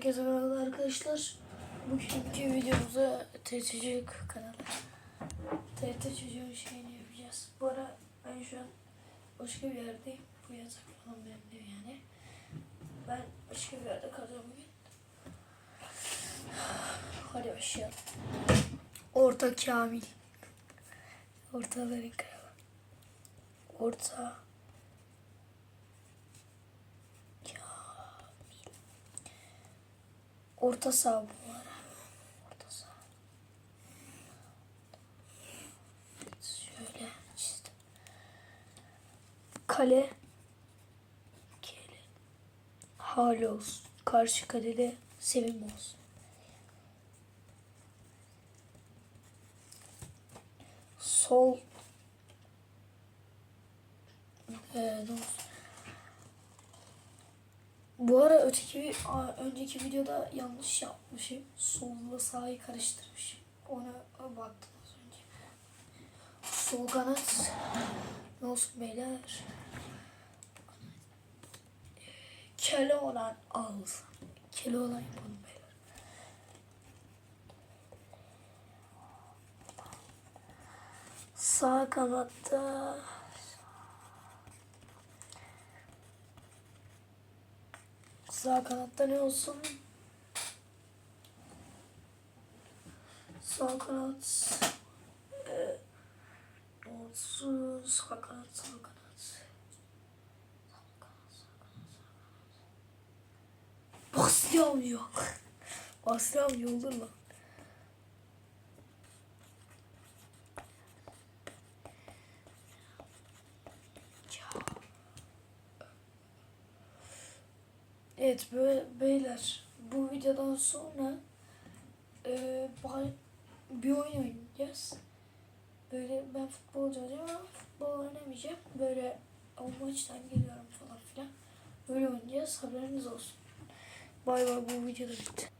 Herkese merhaba arkadaşlar. Bugünkü videomuzda TRT Çocuk kanalı. TRT Çocuk'un şeyini yapacağız. Bu ara ben şu an başka bir yerdeyim. Bu yatak falan benim değil yani. Ben başka bir yerde kalacağım bugün. Hadi başlayalım. Orta Kamil. Ortaları kralı. Orta Orta saha bu ara. Orta saha. Şöyle çizdim. Kale. Kale. Hali olsun. Karşı kalede sevim olsun. Sol. Ee, dur. Ara öteki önceki videoda yanlış yapmışım. Solla sağı karıştırmışım. Ona baktım az önce. Sol kanat ne olsun beyler? Kele olan al. Kele olan yapalım beyler. Sağ kanatta Sağ kanatta ne olsun? Sağ kanat e, ne olsun? Sağ kanat, sağ kanat. Basri avlıyor. Basri avlıyor olur mu? Evet beyler bu videodan sonra e, bir oyun oynayacağız. Böyle ben futbolcu olacağım ama futbol oynamayacağım. Böyle o maçtan geliyorum falan filan. Böyle oynayacağız haberiniz olsun. Bay bay bu videoda bitti.